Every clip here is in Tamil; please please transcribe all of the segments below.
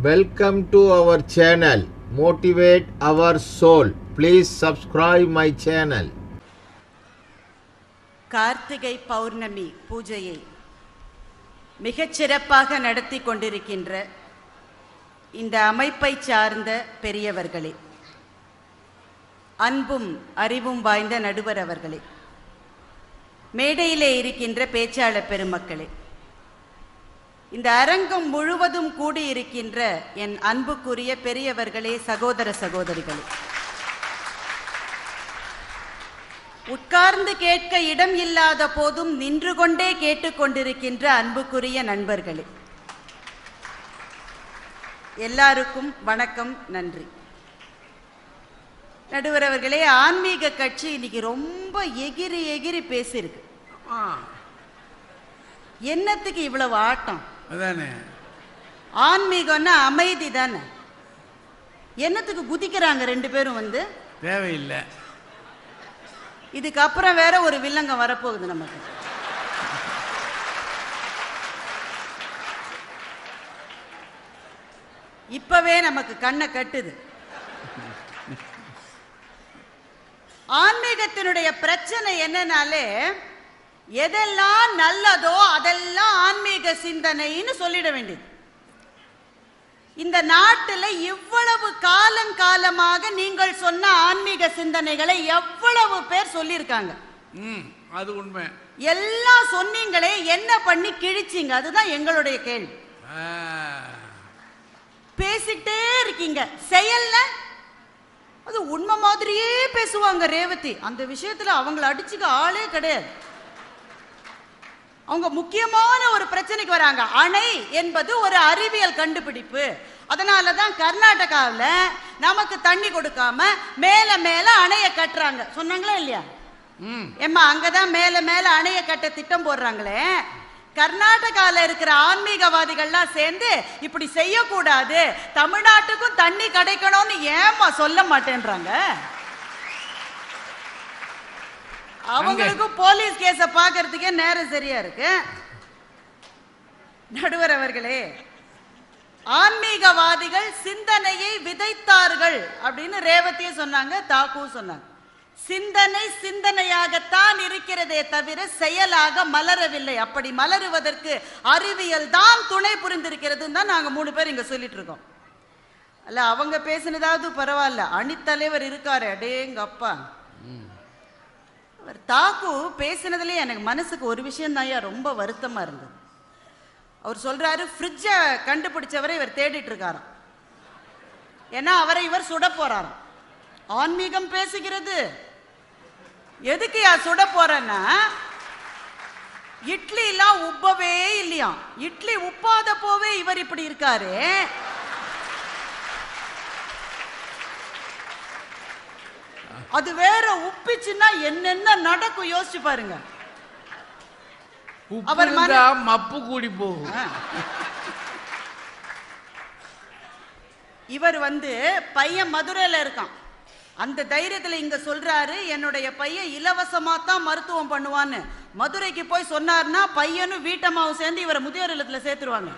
Welcome to our channel motivate our soul please subscribe my channel Karthigai பௌர்ணமி பூஜையை மிகச் சிறப்பாக நடத்தி கொண்டிருக்கின்ற இந்த அமைப்பை சார்ந்த பெரியவர்களே அன்பும் அறிவும் வாய்ந்த நடுவர் அவர்களே மேடையிலே இருக்கின்ற பேச்சாளர் பெருமக்களே இந்த அரங்கம் முழுவதும் கூடியிருக்கின்ற என் அன்புக்குரிய பெரியவர்களே சகோதர சகோதரிகளே. உட்கார்ந்து கேட்க இடம் இல்லாத போதும் நின்று கொண்டே கேட்டுக்கொண்டிருக்கின்ற அன்புக்குரிய நண்பர்களே. எல்லாருக்கும் வணக்கம் நன்றி. நடுவர் அவர்களே ஆன்மீக கட்சி இன்னைக்கு ரொம்ப எகிரி எகிரி பேசியிருக்கு. என்னத்துக்கு இவ்வளவு ஆட்டம்? அதானே? ஆன்மீகம்னா அமைதி தானே? என்னத்துக்கு குதிக்கிறாங்க ரெண்டு பேரும் வந்து? தேவையில்லை. இதுக்கப்புறம் வேற ஒரு வில்லங்கம் வரப்போகுது நமக்கு. இப்பவே நமக்கு கண்ணை கட்டுது. ஆன்மீகத்தினுடைய பிரச்சனை என்னன்னாலே எதெல்லாம் நல்லதோ அதெல்லாம் ஆன்மீக சிந்தனைன்னு சொல்லிட வேண்டியது. இந்த நாட்டுல இவ்வளவு காலம் காலமாக நீங்கள் சொன்ன ஆன்மீக சிந்தனைகளை எவ்வளவு பேர் சொல்லியிருக்காங்க. அது உண்மை. எல்லாம் சொன்னீங்களே என்ன பண்ணி கிழிச்சீங்க? அதுதான் எங்களுடைய கேள்வி. பேசிட்டே இருக்கீங்க. செயல்ல? அது உண்மை மாதிரியே பேசுவாங்க ரேவதி. அந்த விஷயத்துல அவங்கள அடிச்சுக்க ஆளே கிடையாது. அவங்க முக்கியமான ஒரு பிரச்சனைக்கு வராங்க. அணை என்பது ஒரு அறிவியல் கண்டுபிடிப்பு. அதனால தான் கர்நாடகாவில் நமக்கு தண்ணி கொடுக்காம மேல மேல அணைய கட்டுறாங்க. சொன்னாங்களா இல்லையா? ம். ஏம்மா அங்கதான் மேல மேல அணைய கட்ட திட்டம் போடுறாங்களே. கர்நாடகால இருக்கிற ஆன்மீகவாதிகள்லாம் சேர்ந்து இப்படி செய்யக்கூடாது. தமிழ்நாட்டுக்கும் தண்ணி கிடைக்கணும்னு ஏம்மா சொல்ல மாட்டேன்றாங்க? அவங்களுக்கும் போலீஸ் கேஸ பாக்குறதுக்கே நேரம் சரியா இருக்கு? நடுவர் அவர்களே ஆன்மீகவாதிகள் சிந்தனையை விதைத்தார்கள் அப்படின்னு ரேவதியும் சொன்னாங்க தாக்குவும் சொன்னாங்க. சிந்தனை சிந்தனையாகத்தான் இருக்கிறதே தவிர செயலாக மலரவில்லை. அப்படி மலருவதற்கு அறிவியல் தான் துணை புரிந்திருக்கிறதுன்னு தான் நாங்க மூணு பேர் இங்க சொல்லிட்டு இருக்கோம். அல்ல அவங்க பேசினதாவது பரவாயில்ல. அணித்தலைவர் இருக்காரு. அடேங்க அப்பா அவர் தாக்கு பேசினதுலயே எனக்கு மனசுக்கு ஒரு விஷயம் தான் ரொம்ப வருத்தமா இருந்தது. அவர் சொல்றாரு ஃப்ரிட்ஜை கண்டுபிடிச்சவரை இவர் தேடிட்டு இருக்காராம். ஏன்னா அவரை இவர் சுட போறாராம். ஆன்மீகம் பேசுகிறது. எதுக்கு யா சுட போறேன்னா இட்லி எல்லாம் உப்பவே இல்லையாம். இட்லி உப்பாத போவே இவர் இப்படி இருக்காரு. அது வேற உப்பிச்சுன்னா என்னென்ன நடக்கும்? யோசிச்சு பாருங்க. அவர் மப்பு கூடி போகும். இவர் வந்து பையன் மதுரையில இருக்கான். அந்த தைரியத்துல இங்க சொல்றாரு என்னுடைய பையன் இலவசமா தான் மருத்துவம் பண்ணுவான்னு. மதுரைக்கு போய் சொன்னார்னா பையனும் வீட்டம்மாவும் சேர்ந்து இவரை முதியோர் இல்லத்துல சேர்த்துருவாங்க.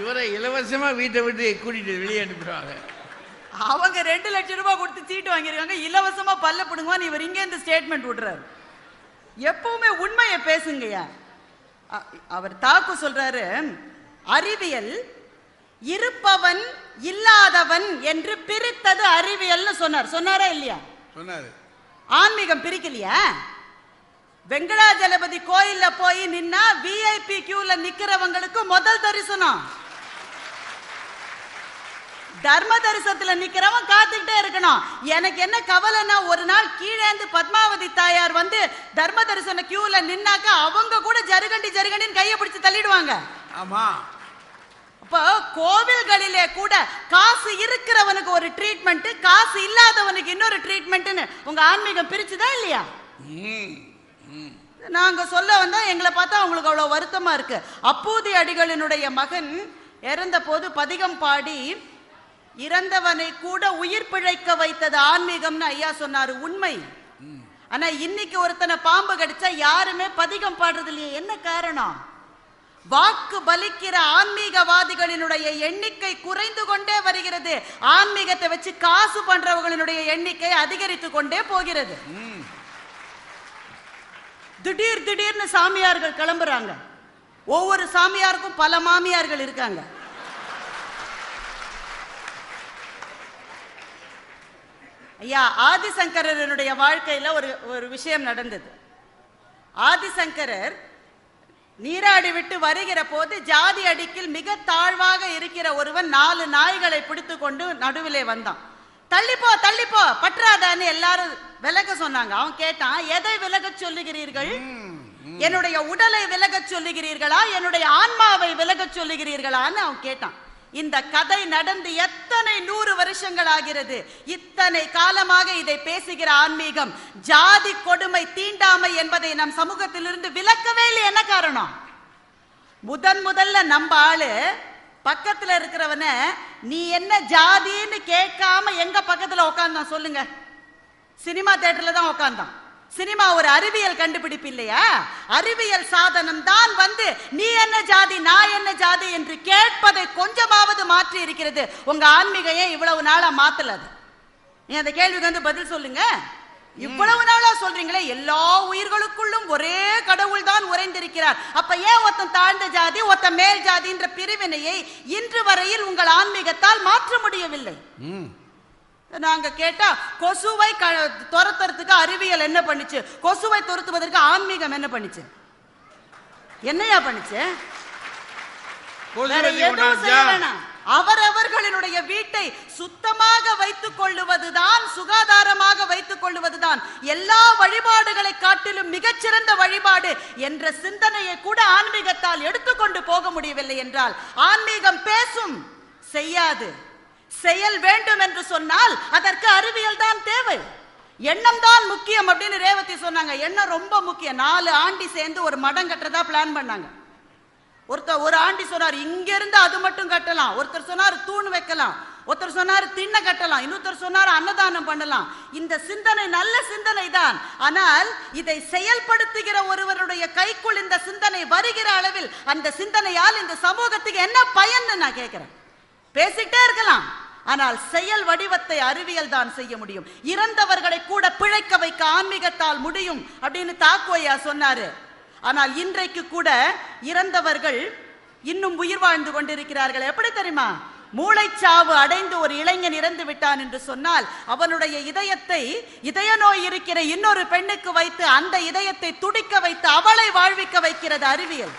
இவரை இலவசமா வீட்டை விட்டு கூட்டிட்டு வெளியே அனுப்பிடுவாங்க. அவங்க ரெண்டு லட்சம் ரூபாய் கொடுத்து சீட்டு வாங்கியிருக்காங்க. இலவசமா பல்ல பிடுங்குவான்னு இவர் இங்க இருந்து ஸ்டேட்மெண்ட் விடுறாரு. எப்பவுமே உண்மையை பேசுங்கய்யா. அவர் தாக்கு சொல்றாரு அறிவியல் இருப்பவன் இல்லாதவன் என்று பிரித்தது அறிவியல்னு சொன்னார். சொன்னாரா இல்லையா? சொன்னாரு. ஆன்மீகம் பிரிக்கலையா? வெங்கடாஜலபதி கோயில்ல போய் நின்னா விஐபி கியூல நிக்கிறவங்களுக்கு முதல் தரிசனம். தர்ம தரிசனத்துல நிக்கிறவன் காத்துக்கிட்டே இருக்கணும். எனக்கு என்ன கவலைன்னா ஒரு நாள் கீழேந்து பத்மாவதி தாயார் வந்து தர்ம தரிசன கியூல நின்னாக்க அவங்க கூட ஜருகண்டி ஜருகண்டின்னு கையை பிடிச்சு தள்ளிடுவாங்க. ஆமா. அப்போ கோவில்களிலே கூட காசு இருக்கிறவனுக்கு ஒரு ட்ரீட்மெண்ட் காசு இல்லாதவனுக்கு இன்னொரு ட்ரீட்மெண்ட்னு உங்க ஆன்மீகம் பிரிச்சுதா இல்லையா? நாங்க சொல்ல வந்தா எங்களை பார்த்தா அவங்களுக்கு அவ்வளவு வருத்தமா இருக்கு. அப்பூதி அடிகளினுடைய மகன் இறந்த போது பதிகம் பாடி இறந்தவனை கூட உயிர் பிழைக்க வைத்தது ஆன்மீகம்னு ஐயா சொன்னாரு. உண்மை. ஆனா இன்னைக்கு ஒருத்தனை பாம்பு கடிச்சா யாருமே பதிகம் பாடுறது இல்லையே என்ன காரணம்? வாக்கு பலிக்கிற ஆன்மீகவாதிகளினுடைய எண்ணிக்கை குறைந்து கொண்டே வருகிறது. ஆன்மீகத்தை வச்சு காசு பண்றவங்களினுடைய எண்ணிக்கை அதிகரித்து கொண்டே போகிறது. திடீர் திடீர்னு சாமியார்கள் கிளம்புறாங்க. ஒவ்வொரு சாமியாருக்கும் பல மாமியார்கள் இருக்காங்க. ஐயா ஆதிசங்கரனுடைய வாழ்க்கையில ஒரு ஒரு விஷயம் நடந்தது. ஆதிசங்கரர் நீராடி விட்டு வருகிற போது ஜாதி அடிக்கில் மிக தாழ்வாக இருக்கிற ஒருவன் நாலு நாய்களை பிடித்து கொண்டு நடுவிலே வந்தான். தள்ளிப்போ தள்ளிப்போ பற்றாதான்னு எல்லாரும் விலக சொன்னாங்க. அவன் கேட்டான் எதை விலகச் சொல்லுகிறீர்கள்? என்னுடைய உடலை விலகச் சொல்லுகிறீர்களா? என்னுடைய ஆன்மாவை விலகச் சொல்லுகிறீர்களான்னு அவன் கேட்டான். இந்த கதை நடந்து எத்தனை நூறு வருஷங்கள் ஆகிறது இத்தனை காலமாக இதை பேசுகிற ஆன்மீகம் ஜாதி கொடுமை தீண்டாமை என்பதை நம் சமூகத்திலிருந்து விலக்கவே இல்லை. என்ன காரணம்? முதன் முதல்ல நம்ம ஆளு பக்கத்துல இருக்கிறவன நீ என்ன ஜாதின்னு கேட்காம எங்க பக்கத்துல உட்காந்தான் சொல்லுங்க. சினிமா தேட்டர்ல தான் உட்காந்தான் சினிமா ஒரு அறிவியல் கண்டுபிடிப்பு இல்லையா? அறிவியல் சாதனம் தான் வந்து நீ என்ன ஜாதி நான் என்ன ஜாதி என்று கேட்பதை கொஞ்சமாவது மாற்றி இருக்கிறது. உங்க ஆன்மீகம் ஏன் இவ்வளவு நாளா மாத்தல அது நீ அந்த கேள்விக்கு வந்து பதில் சொல்லுங்க. இவ்வளவு நாளா சொல்றீங்களே எல்லா உயிர்களுக்குள்ளும் ஒரே கடவுள் தான் உறைந்திருக்கிறார். அப்ப ஏன் ஒருத்தன் தாழ்ந்த ஜாதி ஒருத்தன் மேல் ஜாதின்ற பிரிவினையை இன்று வரையில் உங்கள் ஆன்மீகத்தால் மாற்ற முடியவில்லை? நாங்க கேட்டா கொசுவை துரத்துறதுக்கு அறிவியல் என்ன பண்ணுச்சு? கொசுவை துரத்துவதற்கு ஆன்மீகம் என்ன பண்ணுச்சு? என்னையா பண்ணுச்சு? அவரவர்களினுடைய வீட்டை சுத்தமாக வைத்துக் கொள்ளுவதுதான் சுகாதாரமாக வைத்துக் கொள்ளுவதுதான். எல்லா வழிபாடுகளை காட்டிலும் மிகச்சிறந்த வழிபாடு என்ற சிந்தனையை கூட ஆன்மீகத்தால் எடுத்துக்கொண்டு போக முடியவில்லை என்றால் ஆன்மீகம் பேசும் செய்யாது. செயல் வேண்டும் என்று சொன்னால் அதற்கு அறிவியல் தான் தேவை. எண்ணம் தான் முக்கியம் அப்படின்னு ரேவதி சொன்னாங்க. எண்ணம் ரொம்ப முக்கியம். நாலு ஆண்டி சேர்ந்து ஒரு மடம் கட்டுறதா பிளான் பண்ணாங்க. ஒருத்தர் ஒரு ஆண்டி சொன்னார் இங்க இருந்து அது மட்டும் கட்டலாம். ஒருத்தர் சொன்னார் தூண் வைக்கலாம். ஒருத்தர் சொன்னார் திண்ண கட்டலாம். இன்னொருத்தர் சொன்னார் அன்னதானம் பண்ணலாம். இந்த சிந்தனை நல்ல சிந்தனை தான். ஆனால் இதை செயல்படுத்துகிற ஒருவருடைய கைக்குள் இந்த சிந்தனை வருகிற அளவில் அந்த சிந்தனையால் இந்த சமூகத்துக்கு என்ன பயன்னு நான் கேட்கிறேன். பேசிட்டே இருக்கலாம். ஆனால் செயல் வடிவத்தை அறிவியல் தான் செய்ய முடியும். இறந்தவர்களை கூட பிழைக்க வைக்க ஆன்மீகத்தால் முடியும் அப்படின்னு தாக்குவையா சொன்னாரு. ஆனால் இன்றைக்கு கூட இறந்தவர்கள் இன்னும் உயிர் வாழ்ந்து கொண்டிருக்கிறார்கள். எப்படி தெரியுமா? மூளைச்சாவு அடைந்து ஒரு இளைஞன் இறந்து விட்டான் என்று சொன்னால் அவனுடைய இதயத்தை இதய நோய் இருக்கிற இன்னொரு பெண்ணுக்கு வைத்து அந்த இதயத்தை துடிக்க வைத்து அவளை வாழ்விக்க வைக்கிறது அறிவியல்.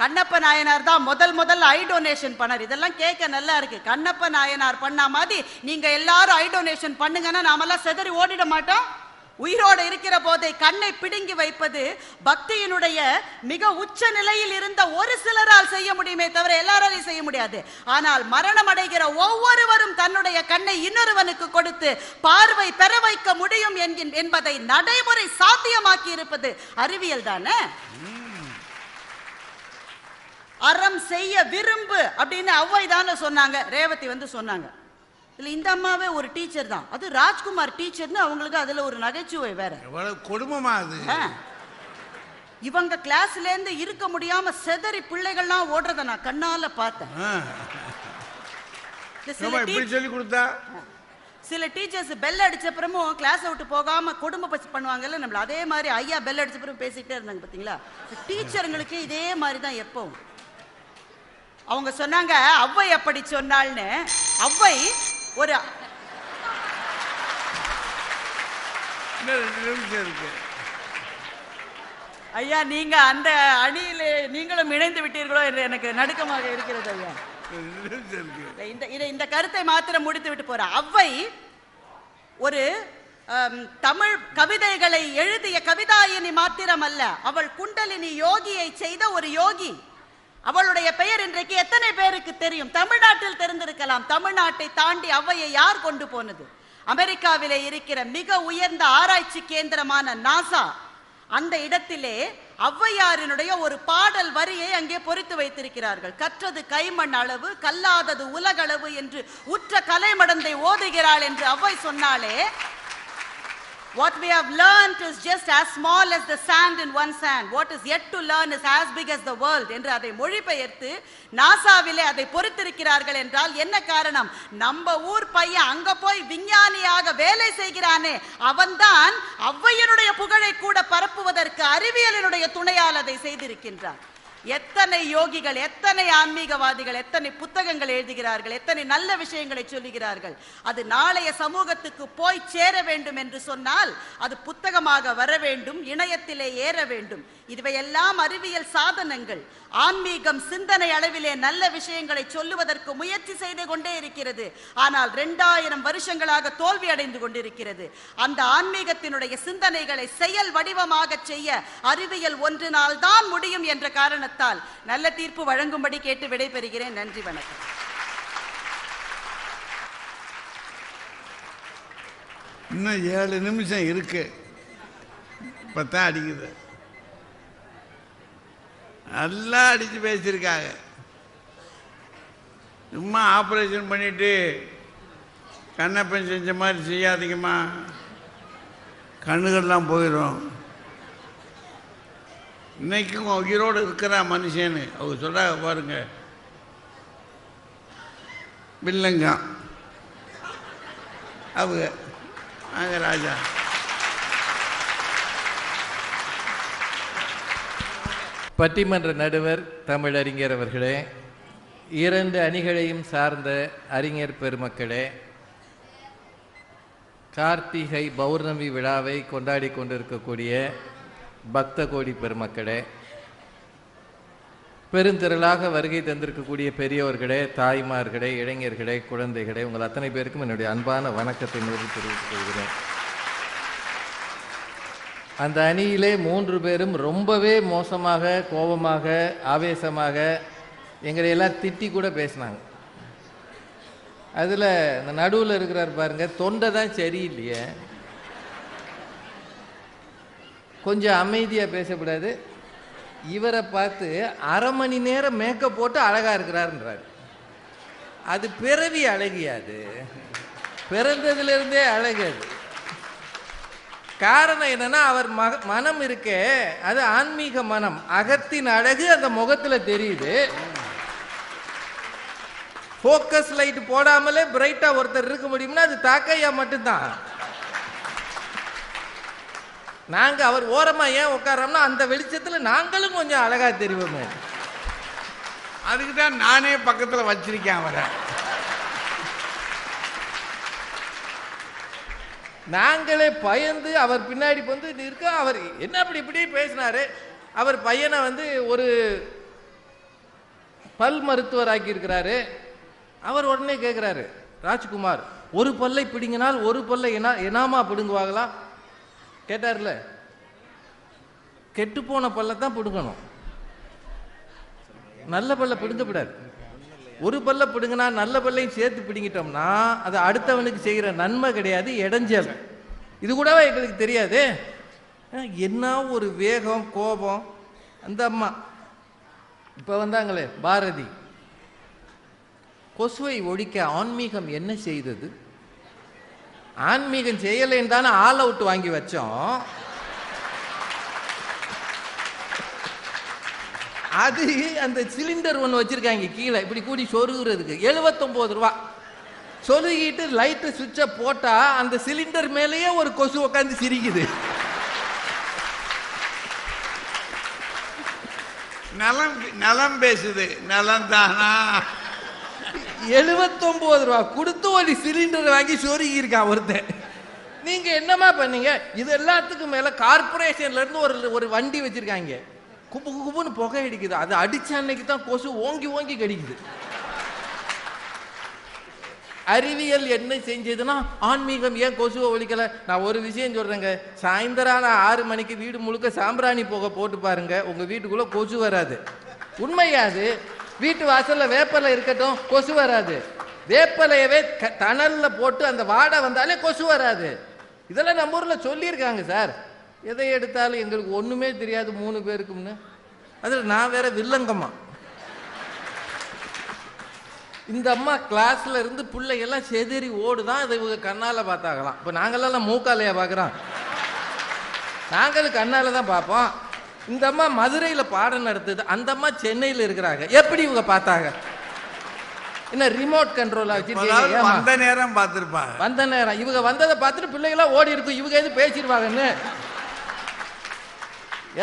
கண்ணப்ப நாயனார் தான் முதல் முதல்ல ஐ டொனேஷன் பண்ணார். இதெல்லாம் கேட்க நல்லா இருக்கு. கண்ணப்ப நாயனார் பண்ண மாதிரி நீங்க எல்லாரும் ஐ டொனேஷன் பண்ணுங்கன்னா நாமெல்லாம் செதறி ஓடிட மாட்டோம். உயிரோடு இருக்கிற போதே கண்ணை பிடுங்கி வைப்பது பக்தியினுடைய மிக உச்ச நிலையில் இருந்த ஒரு சிலரால் செய்ய முடியுமே தவிர எல்லாராலையும் செய்ய முடியாது. ஆனால் மரணம் அடைகிற ஒவ்வொருவரும் தன்னுடைய கண்ணை இன்னொருவனுக்கு கொடுத்து பார்வை பெற வைக்க முடியும் என்கின் என்பதை நடைமுறை சாத்தியமாக்கி இருப்பது அறிவியல் தானே? அறம் செய்ய விரும்பு அப்படின்னு அவ்வை தானே சொன்னாங்க. ரேவதி வந்து சொன்னாங்க. இல்ல இந்த அம்மாவே ஒரு டீச்சர் தான். அது ராஜ்குமார் டீச்சர்னு அவங்களுக்கு அதுல ஒரு நகைச்சுவை வேற. எவ்வளவு கொடுமமா அது. இவங்க கிளாஸ்ல இருந்து இருக்க முடியாம செதறி பிள்ளைகள்லாம் ஓடுறத நான் கண்ணால பார்த்தேன். சொல்லி கொடுத்தா? சில டீச்சர்ஸ் பெல் அடிச்ச அப்புறமும் கிளாஸை விட்டு போகாம குடும்ப பசி பண்ணுவாங்கல்ல நம்மள அதே மாதிரி ஐயா பெல் அடிச்ச அப்புறம் பேசிக்கிட்டே இருந்தாங்க பாத்தீங்களா? டீச்சருங்களுக்கு இதே மாதிரி தான் எப்பவும். அவங்க சொன்னாங்க அவ்வை அப்படி சொன்னாள்னு. அவ்வை ஒரு ஐயா நீங்க அந்த அணியிலே நீங்களும் இணைந்து விட்டீர்களோ என்று எனக்கு நடுக்கமாக இருக்கிறது ஐயா. இந்த இதை இந்த கருத்தை மாத்திரம் முடித்து விட்டு போற அவ்வை ஒரு தமிழ் கவிதைகளை எழுதிய கவிதாயினி மாத்திரம் அல்ல அவள் குண்டலினி யோகியை செய்த ஒரு யோகி. அவளுடைய பெயர் இன்றைக்கு எத்தனை பேருக்கு தெரியும்? தமிழ்நாட்டில் தெரிந்திருக்கலாம். தமிழ்நாட்டை தாண்டி அவ்வையை யார் கொண்டு போனது? அமெரிக்காவிலே இருக்கிற மிக உயர்ந்த ஆராய்ச்சி கேந்திரமான நாசா அந்த இடத்திலே ஔவையாரினுடைய ஒரு பாடல் வரியை அங்கே பொறித்து வைத்திருக்கிறார்கள். கற்றது கைமண் அளவு கல்லாதது உலகளவு என்று உற்ற கலைமடந்தை ஓதுகிறாள் என்று ஔவை சொன்னாலே What we have learnt is just as small as the sand in one sand. What is yet to learn is as big as the world என்று அதை மொழிபெயர்த்து நாசாவிலே அதை பொறுத்திருக்கிறார்கள் என்றால் என்ன காரணம் நம்ம ஊர் பையன் அங்க போய் விஞ்ஞானியாக வேலை செய்கிறானே அவன்தான் ஔவையனுடைய புகழை கூட பரப்புவதற்கு அறிவியலினுடைய துணையால் அதை செய்திருக்கின்றான் எத்தனை யோகிகள் எத்தனை ஆன்மீகவாதிகள் எத்தனை புத்தகங்கள் எழுதுகிறார்கள் எத்தனை நல்ல விஷயங்களை சொல்லுகிறார்கள். அது நாளைய சமூகத்துக்கு போய் சேர வேண்டும் என்று சொன்னால் அது புத்தகமாக வர வேண்டும் இணையத்திலே ஏற வேண்டும். இவையெல்லாம் அறிவியல் சாதனங்கள். ஆன்மீகம் சிந்தனை அளவிலே நல்ல விஷயங்களை சொல்லுவதற்கு முயற்சி செய்து கொண்டே இருக்கிறது. ஆனால் இரண்டாயிரம் வருஷங்களாக தோல்வி அடைந்து கொண்டிருக்கிறது. அந்த ஆன்மீகத்தினுடைய சிந்தனைகளை செயல் வடிவமாக செய்ய அறிவியல் ஒன்றினால் தான் முடியும் என்ற காரணத்தால் நல்ல தீர்ப்பு வழங்கும்படி கேட்டு விடைபெறுகிறேன். நன்றி வணக்கம். இன்னும் ஏழு நிமிஷம் இருக்கு. இப்பதான் அடிக்குது. நல்லா அடித்து பேசியிருக்காங்க. சும்மா ஆப்ரேஷன் பண்ணிட்டு கண்ணப்பன் செஞ்ச மாதிரி செய்யாதீங்கம்மா. கண்ணுகள்லாம் போயிடும் இன்னைக்கும் உயிரோடு இருக்கிறா மனுஷன்னு அவங்க சொல்கிறாங்க பாருங்க. வில்லங்கம் அவங்க வாங்க ராஜா. பட்டிமன்ற நடுவர் தமிழறிஞர் அவர்களே இரண்டு அணிகளையும் சார்ந்த அறிஞர் பெருமக்களே கார்த்திகை பௌர்ணமி விழாவை கொண்டாடி கொண்டிருக்கக்கூடிய பக்த கோடி பெருமக்களே பெருந்திரளாக வருகை தந்திருக்கக்கூடிய பெரியவர்களே தாய்மார்களே இளைஞர்களே குழந்தைகளே உங்கள் அத்தனை பேருக்கும் என்னுடைய அன்பான வணக்கத்தை நிறுத்தி தெரிவித்துக் கொள்கிறேன். அந்த அணியிலே மூன்று பேரும் ரொம்பவே மோசமாக கோபமாக ஆவேசமாக எங்களை எல்லாம் திட்டி கூட பேசினாங்க. அதில் இந்த நடுவில் இருக்கிறார் பாருங்கள் தொண்டை தான் சரியில்லையே. கொஞ்சம் அமைதியாக பேசக்கூடாது. இவரை பார்த்து அரை மணி நேரம் மேக்கப் போட்டு அழகாக இருக்கிறாருன்றார். அது பிறவி அழகியாது பிறந்ததுலேருந்தே அழகு அது. காரணம் என்னன்னா அவர் மக மனம் இருக்கே அது ஆன்மீக மனம். அகத்தின் அழகு அந்த முகத்தில் தெரியுது. ஃபோக்கஸ் லைட் போடாமலே பிரைட்டாக ஒருத்தர் இருக்க முடியும்னா அது தாக்கையா மட்டும்தான். நாங்க அவர் ஓரமா ஏன் உட்காரோம்னா அந்த வெளிச்சத்துல நாங்களும் கொஞ்சம் அழகா தெரிவோமே. அதுக்கு தான் நானே பக்கத்தில் வச்சிருக்கேன் அவரை. நாங்களே பயந்து அவர் பின்னாடி வந்து இருக்க? அவர் என்ன அப்படி இப்படி பேசினாரு. அவர் பையனை வந்து ஒரு பல் மருத்துவர் ஆக்கியிருக்கிறாரு அவர் உடனே கேட்குறாரு ராஜ்குமார் ஒரு பல்லை பிடுங்கினால் ஒரு பல்லை என்ன எனாமா பிடுங்குவாங்களா கேட்டார்ல? கெட்டு போன பல்லை தான் பிடுங்கணும். நல்ல பல்ல பிடுங்கப்படாது ஒரு பல்ல பிடுங்கினா நல்ல பல்லையும் சேர்த்து பிடுங்கிட்டோம்னா அது அடுத்தவனுக்கு செய்கிற நன்மை கிடையாது இடைஞ்சல். இது கூடவா எங்களுக்கு தெரியாது? என்ன ஒரு வேகம் கோபம். அந்த அம்மா இப்போ வந்தாங்களே பாரதி. கொசுவை ஒழிக்க ஆன்மீகம் என்ன செய்தது? ஆன்மீகம் செய்யலைன்னு தானே ஆல் அவுட் வாங்கி வச்சோம். அது அந்த சிலிண்டர் ஒன்று வச்சிருக்காங்க கீழே இப்படி கூடி சொருகிறதுக்கு. எழுபத்தொம்போது ரூபா. சொருகிட்டு லைட்டு சுவிட்சை போட்டால் அந்த சிலிண்டர் மேலேயே ஒரு கொசு உட்காந்து சிரிக்குது. நலம் நலம் பேசுது. நலம் தானா எழுபத்தொம்பது ரூபா கொடுத்து ஒரு சிலிண்டர் வாங்கி சொருகி இருக்கான் ஒருத்தன். நீங்க என்னமா பண்ணீங்க? இது எல்லாத்துக்கும் மேல கார்பரேஷன்ல இருந்து ஒரு ஒரு வண்டி வச்சிருக்காங்க. குப்பு குப்புன்னு புகை அடிக்குது. அது அடிச்ச அன்னைக்கு தான் கொசு ஓங்கி ஓங்கி கடிக்குது. அறிவியல் என்ன செஞ்சதுன்னா ஆன்மீகம் ஏன் கொசுவை ஒழிக்கல? நான் ஒரு விஷயம் சொல்றேங்க. சாயந்தரம் ஆறு மணிக்கு வீடு முழுக்க சாம்பிராணி புகை போட்டு பாருங்க. உங்க வீட்டுக்குள்ள கொசு வராது. உண்மையாது வீட்டு வாசல்ல வேப்பலை இருக்கட்டும் கொசு வராது. வேப்பலையவே க- தணல்ல போட்டு அந்த வாடை வந்தாலே கொசு வராது. இதெல்லாம் நம்ம ஊர்ல சொல்லியிருக்காங்க சார். எதை எடுத்தாலும் எங்களுக்கு ஒண்ணுமே தெரியாது மூணு பேருக்கும்னு. அதில் நான் வேற வில்லங்கம்மா. இந்த அம்மா கிளாஸ்ல இருந்து பிள்ளைகள்லாம் செதறி ஓடுதான் இதை இவங்க கண்ணால பார்த்தாங்களாம் இப்போ நாங்களெல்லாம் மூக்காலையா பார்க்குறோம். நாங்களும் கண்ணால தான் பார்ப்போம். இந்த அம்மா மதுரையில பாடம் நடத்துது அந்த அம்மா சென்னையில இருக்கிறாங்க. எப்படி இவங்க பார்த்தாங்க? என்ன ரிமோட் கண்ட்ரோலா வச்சிருக்கீங்க? வந்த நேரம் பார்த்திருப்பாங்க. வந்த நேரம். இவங்க வந்ததை பார்த்துட்டு பிள்ளைங்களாம் ஓடி இருக்கும். இவங்க எது பேசிடுவாங்கன்னு?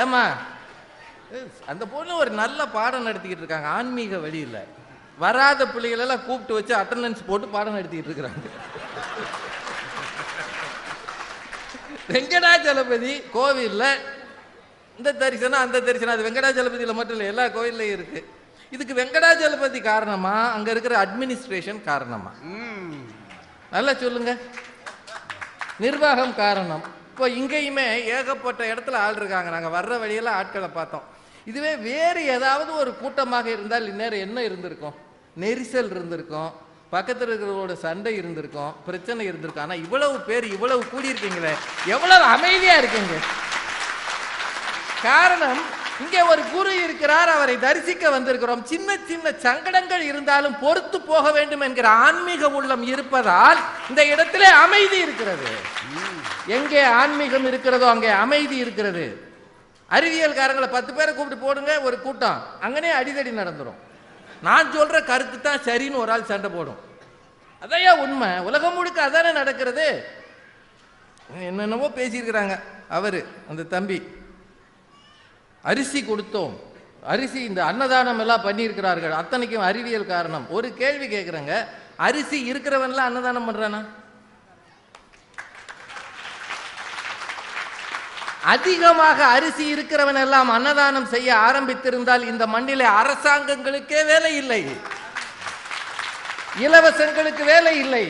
ஏமா அந்த பொண்ணு ஒரு நல்ல பாடம் நடத்திக்கிட்டு இருக்காங்க. ஆன்மீக வழியில். வராத பிள்ளைகளெல்லாம் கூப்பிட்டு வச்சு அட்டண்டன்ஸ் போட்டு பாடம் நடத்திக்கிட்டு இருக்கிறாங்க. வெங்கடாச்சலபதி கோவில்ல இந்த தரிசனம் அந்த தரிசனம். அது வெங்கடாஜலபதியில் மட்டும் இல்லை எல்லா கோயில்லையும் இருக்கு. இதுக்கு வெங்கடாஜலபதி காரணமா அங்க இருக்கிற அட்மினிஸ்ட்ரேஷன் காரணமா? நல்லா சொல்லுங்க. நிர்வாகம் காரணம். இப்போ இங்கேயுமே ஏகப்பட்ட இடத்துல ஆள் இருக்காங்க. நாங்கள் வர்ற வழியில் ஆட்களை பார்த்தோம். இதுவே வேறு ஏதாவது ஒரு கூட்டமாக இருந்தால் இந்நேரம் என்ன இருந்திருக்கும்? நெரிசல் இருந்திருக்கும். பக்கத்தில் இருக்கிறவங்களோட சண்டை இருந்திருக்கும். பிரச்சனை இருந்திருக்கும். ஆனால் இவ்வளவு பேர் இவ்வளவு கூடியிருக்கீங்களே. எவ்வளவு அமைதியாக இருக்கீங்க? காரணம் இங்கே ஒரு குரு இருக்கிறார் அவரை தரிசிக்க வந்திருக்கிறோம். சின்ன சின்ன சங்கடங்கள் இருந்தாலும் பொறுத்து போக வேண்டும் என்கிற ஆன்மீக உள்ளம் இருப்பதால் இந்த இடத்திலே அமைதி இருக்கிறது. எங்கே ஆன்மீகம் இருக்கிறதோ அங்கே அமைதி இருக்கிறது. அறிவியல்காரங்களை பத்து பேரை கூப்பிட்டு போடுங்க ஒரு கூட்டம். அங்கனே அடிதடி நடந்துடும் நான் சொல்ற கருத்து தான் சரின்னு ஒரு ஆள் சண்டை போடும். அதையா உண்மை? உலகம் முழுக்க அதானே நடக்கிறது. என்னென்னவோ பேசியிருக்கிறாங்க அவரு அந்த தம்பி. அரிசி கொடுத்தோம். அரிசி இந்த அன்னதானம் எல்லாம் பண்ணியிருக்கிறார்கள். அத்தனைக்கும் அறிவியல் காரணம். ஒரு கேள்வி கேட்குறேங்க அரிசி இருக்கிறவன்லாம் அன்னதானம் பண்ணுறானா அதிகமாக அரிசி இருக்கிறவன் எல்லாம் அன்னதானம் செய்ய ஆரம்பித்திருந்தால் இந்த மண்ணிலே அரசாங்கங்களுக்கே வேலை இல்லை. இலவசங்களுக்கு வேலை இல்லை.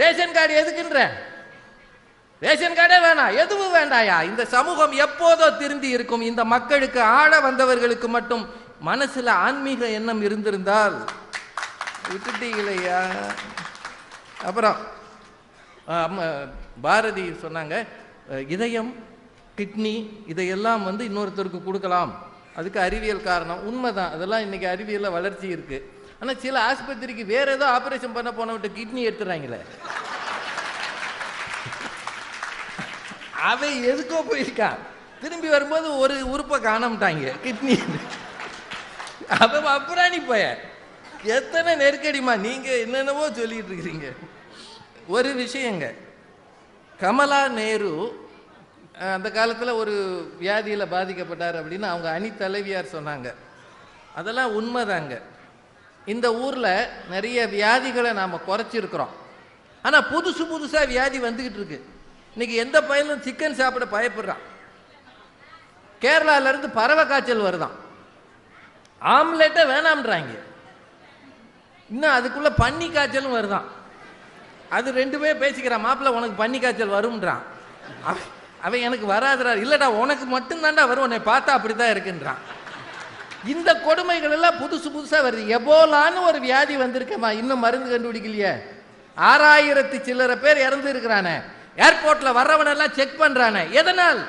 ரேஷன் கார்டு எதுக்குன்ற? ரேஷன் கார்டே வேணாம் எதுவும் வேண்டாயா? இந்த சமூகம் எப்போதோ திருந்தி இருக்கும். இந்த மக்களுக்கு ஆட வந்தவர்களுக்கு மட்டும் மனசுல ஆன்மீக எண்ணம் இருந்திருந்தால் விட்டுட்டீங்களையா? அப்புறம் பாரதி சொன்னாங்க இதயம் கிட்னி இதையெல்லாம் வந்து இன்னொருத்தருக்கு கொடுக்கலாம். அதுக்கு அறிவியல் காரணம். உண்மைதான். அதெல்லாம் இன்னைக்கு அறிவியல்ல வளர்ச்சி இருக்கு. ஆனா சில ஆஸ்பத்திரிக்கு வேற ஏதோ ஆபரேஷன் பண்ண போனவட்ட கிட்னி எடுத்துறாங்களே. அவன் எதுக்கோ போயிருக்கான். திரும்பி வரும்போது ஒரு உறுப்பை காணாமட்டாங்க. கிட்னி. அவன் அப்புறாணி போய. எத்தனை நெருக்கடிமா நீங்க என்னென்னவோ சொல்லிட்டு இருக்கிறீங்க ஒரு விஷயங்க. கமலா நேரு அந்த காலத்தில் ஒரு வியாதியில் பாதிக்கப்பட்டார் அப்படின்னு அவங்க அணி தலைவியார் சொன்னாங்க. அதெல்லாம் உண்மைதாங்க. இந்த ஊரில் நிறைய வியாதிகளை நாம் குறைச்சிருக்கிறோம். ஆனால் புதுசு புதுசாக வியாதி வந்துக்கிட்டு இருக்கு. இன்னைக்கு எந்த பையனும் சிக்கன் சாப்பிட பயப்படுறான். கேரளால இருந்து பறவை காய்ச்சல் வருதான். ஆம்லெட்டே வேணாம்ன்றாங்க. இன்னும் அதுக்குள்ள பன்னி காய்ச்சலும் வருதான். அது ரெண்டுமே பேசிக்கிறான் மாப்பிள்ள உனக்கு பன்னி காய்ச்சல் வரும்ன்றான். அவன் அவன் எனக்கு வராதுடா. இல்லடா உனக்கு மட்டும்தான்டா வரும். உன்னை பார்த்தா அப்படிதான் இருக்குன்றான். இந்த கொடுமைகள் எல்லாம் புதுசு புதுசா வருது. எபோலான்னு ஒரு வியாதி வந்திருக்கேம்மா. இன்னும் மருந்து கண்டுபிடிக்கலையே. ஆறாயிரத்து சில்லற பேர் இறந்து இருக்கிறானே ஏர்போர்ட்ல வர்றவனெல்லாம் செக் பண்றானே. எதனால்?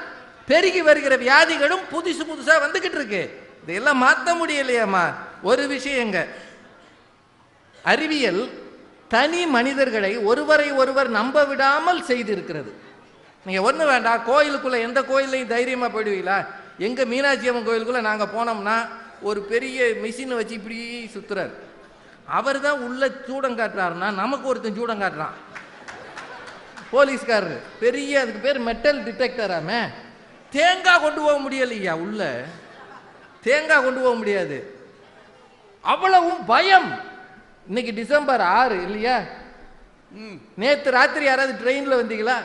பெருகி வருகிற வியாதிகளும் புதுசு புதுசா வந்துகிட்டு இருக்கு. இதெல்லாம் மாற்ற முடியலையாம்மா. ஒரு விஷயங்க. அறிவியல் தனி மனிதர்களை ஒருவரை ஒருவர் நம்ப விடாமல் செய்திருக்கிறது. நீங்க ஒண்ணு வேண்டாம். கோயிலுக்குள்ள எந்த கோயிலையும் தைரியமா போயிடுவீங்களா? எங்க மீனாட்சி அம்மன் கோயிலுக்குள்ள நாங்க போனோம்னா ஒரு பெரிய மிஷினை வச்சு இப்படி சுத்துறாரு. அவர் தான் உள்ள சூடம் காட்டுறாருன்னா நமக்கு ஒருத்தன் சூடம் காட்டுறான். போலீஸ்காரரு. பெரிய அதுக்கு பேர் மெட்டல் டிடெக்டராமே தேங்காய் கொண்டு போக முடியலையா உள்ள? தேங்காய் கொண்டு போக முடியாது. அவ்வளவும் பயம். இன்னைக்கு டிசம்பர் ஆறு இல்லையா? நேத்து ராத்திரி யாராவது ட்ரெயின்ல வந்தீங்களா?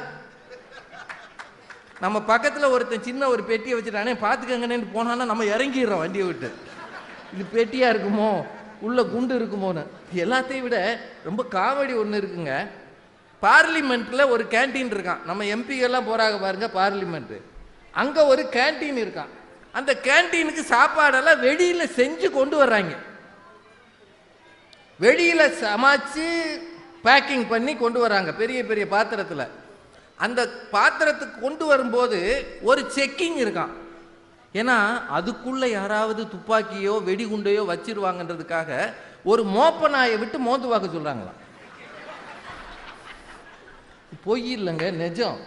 நம்ம பக்கத்துல ஒருத்தன் சின்ன ஒரு பெட்டியை வச்சுட்டானே பாத்துக்கங்கன்னு போனான்னா நம்ம இறங்கிடுறோம் வண்டியை விட்டு. இது பெட்டியா இருக்குமோ? உள்ள குண்டு இருக்குமோன்னு. எல்லாத்தையும் விட ரொம்ப காமெடி ஒன்று இருக்குங்க. பார்லிமெண்ட்டில் ஒரு கேண்டீன் இருக்கான். நம்ம எம்பிகள்லாம் போகிறாங்க பாருங்கள் பார்லிமெண்ட்டு அங்கே ஒரு கேண்டீன் இருக்கான். அந்த கேண்டீனுக்கு சாப்பாடெல்லாம் வெளியில் செஞ்சு கொண்டு வர்றாங்க. வெளியில் சமைச்சு பேக்கிங் பண்ணி கொண்டு வராங்க பெரிய பெரிய பாத்திரத்தில். அந்த பாத்திரத்துக்கு கொண்டு வரும்போது ஒரு செக்கிங் இருக்கான். ஏன்னா அதுக்குள்ளே யாராவது துப்பாக்கியோ வெடிகுண்டையோ வச்சிருவாங்கன்றதுக்காக ஒரு மோப்ப நாயை விட்டு மோந்து பார்க்க சொல்கிறாங்களாம் பொய் இல்லைங்க நிஜம்.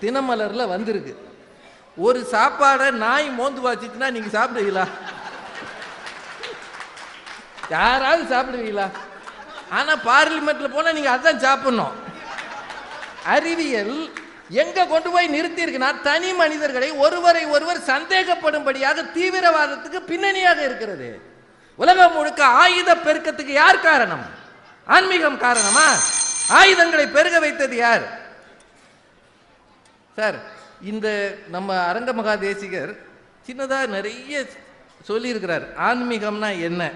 தினமலர்ல வந்திருக்கு. ஒரு சாப்பாடை நாய் மோந்து வாச்சிச்சுன்னா நீங்க சாப்பிடுவீங்களா? யாராவது சாப்பிடுவீங்களா? ஆனா பார்லிமெண்ட்ல போனா நீங்க அதான் சாப்பிடணும். அறிவியல் எங்க கொண்டு போய் நிறுத்தி இருக்குன்னா தனி மனிதர்களை ஒருவரை ஒருவர் சந்தேகப்படும்படியாக தீவிரவாதத்துக்கு பின்னணியாக இருக்கிறது. உலகம் முழுக்க ஆயுத பெருக்கத்துக்கு யார் காரணம்? ஆன்மீகம் காரணமா? ஆயுதங்களை பெருக வைத்தது யார்? சார் இந்த நம்ம அரங்க மகா தேசிகர் சின்னதா நிறைய சொல்லியிருக்கிறார். ஆன்மீகம்னா என்ன?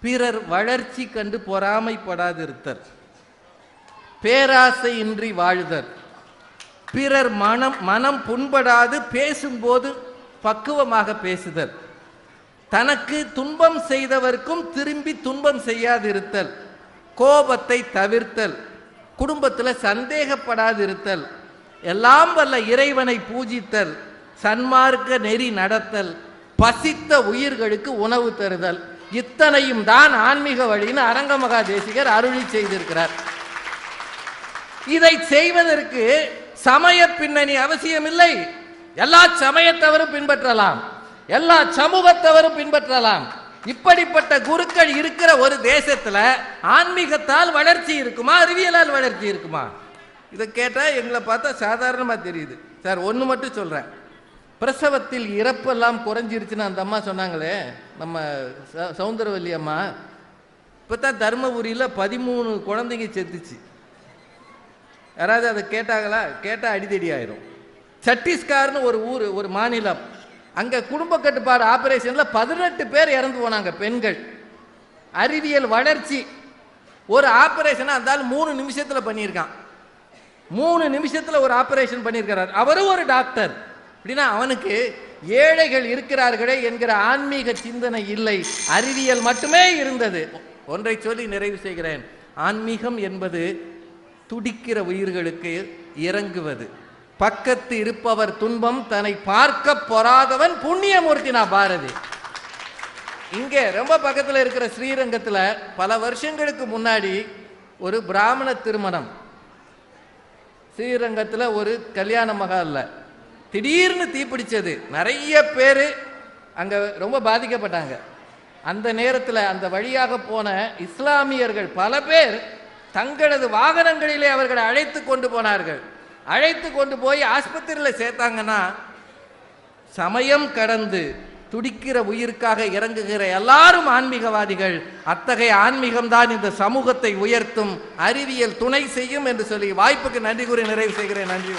பிறர் வளர்ச்சி கண்டு பொறாமைப்படாதிருத்தல் பேராசையின்றி வாழ்தர். பிறர் மனம் மனம் புண்படாது பேசும்போது பக்குவமாக பேசுதல் தனக்கு துன்பம் செய்தவர்க்கும் திரும்பி துன்பம் செய்யாதிருத்தல். கோபத்தை தவிர்த்தல் குடும்பத்தில் சந்தேகப்படாதிருத்தல் எல்லாம் வல்ல இறைவனை பூஜித்தல் சன்மார்க்க நெறி நடத்தல் பசித்த உயிர்களுக்கு உணவு தருதல் இத்தனையும் தான் ஆன்மீக வழின்னு அரங்கமகா தேசிகர் அருளி செய்திருக்கிறார். இதை செய்வதற்கு சமய பின்னணி அவசியமில்லை. எல்லா சமயத்தவரும் பின்பற்றலாம். எல்லா சமூகத்தவரும் பின்பற்றலாம். இப்படிப்பட்ட குருக்கள் இருக்கிற ஒரு தேசத்துல ஆன்மீகத்தால் வளர்ச்சி இருக்குமா அறிவியலால் வளர்ச்சி இருக்குமா? இதை கேட்டால் எங்களை பார்த்தா சாதாரணமாக தெரியுது. சார் ஒன்று மட்டும் சொல்கிறேன் பிரசவத்தில் இறப்பெல்லாம் குறைஞ்சிருச்சுன்னு அந்த அம்மா சொன்னாங்களே நம்ம ச- சௌந்தரவல்லி அம்மா. இப்பதான் தருமபுரியில் பதிமூணு குழந்தைங்க செத்துச்சு. யாராவது அதை கேட்டாங்களா? கேட்டால் அடிதடி ஆயிரும். சத்தீஸ்கர்னு ஒரு ஊர் ஒரு மாநிலம். அங்கே குடும்ப கட்டுப்பாடு ஆபரேஷனில் பதினெட்டு பேர் இறந்து போனாங்க பெண்கள். அறிவியல் வளர்ச்சி. ஒரு ஆபரேஷனை இருந்தாலும் மூணு நிமிஷத்தில் பண்ணியிருக்கான். மூணு நிமிஷத்தில் ஒரு ஆபரேஷன் பண்ணியிருக்கிறார். அவரும் ஒரு டாக்டர். அப்படின்னா அவனுக்கு ஏழைகள் இருக்கிறார்களே என்கிற ஆன்மீக சிந்தனை இல்லை. அறிவியல் மட்டுமே இருந்தது. ஒன்றை சொல்லி நிறைவு செய்கிறேன். ஆன்மீகம் என்பது துடிக்கிற உயிர்களுக்கு இறங்குவது. பக்கத்து இருப்பவர் துன்பம் தன்னை பார்க்க பொறாதவன் நான் பாரதி. இங்கே ரொம்ப பக்கத்தில் இருக்கிற ஸ்ரீரங்கத்தில் பல வருஷங்களுக்கு முன்னாடி ஒரு பிராமண திருமணம். ஸ்ரீரங்கத்தில் ஒரு கல்யாண மகால்ல திடீர்னு தீப்பிடிச்சது நிறைய பேர் அங்கே ரொம்ப பாதிக்கப்பட்டாங்க. அந்த நேரத்தில் அந்த வழியாக போன இஸ்லாமியர்கள் பல பேர் தங்களது வாகனங்களிலே அவர்களை அழைத்து கொண்டு போனார்கள். அழைத்து கொண்டு போய் ஆஸ்பத்திரியில் சேர்த்தாங்கன்னா சமயம் கடந்து துடிக்கிற உயிருக்காக இறங்குகிற எல்லாரும் ஆன்மீகவாதிகள் அத்தகைய ஆன்மீகம்தான் இந்த சமூகத்தை உயர்த்தும் அறிவியல் துணை செய்யும் என்று சொல்லி வாய்ப்புக்கு நன்றி கூறி நிறைவு செய்கிறேன். நன்றி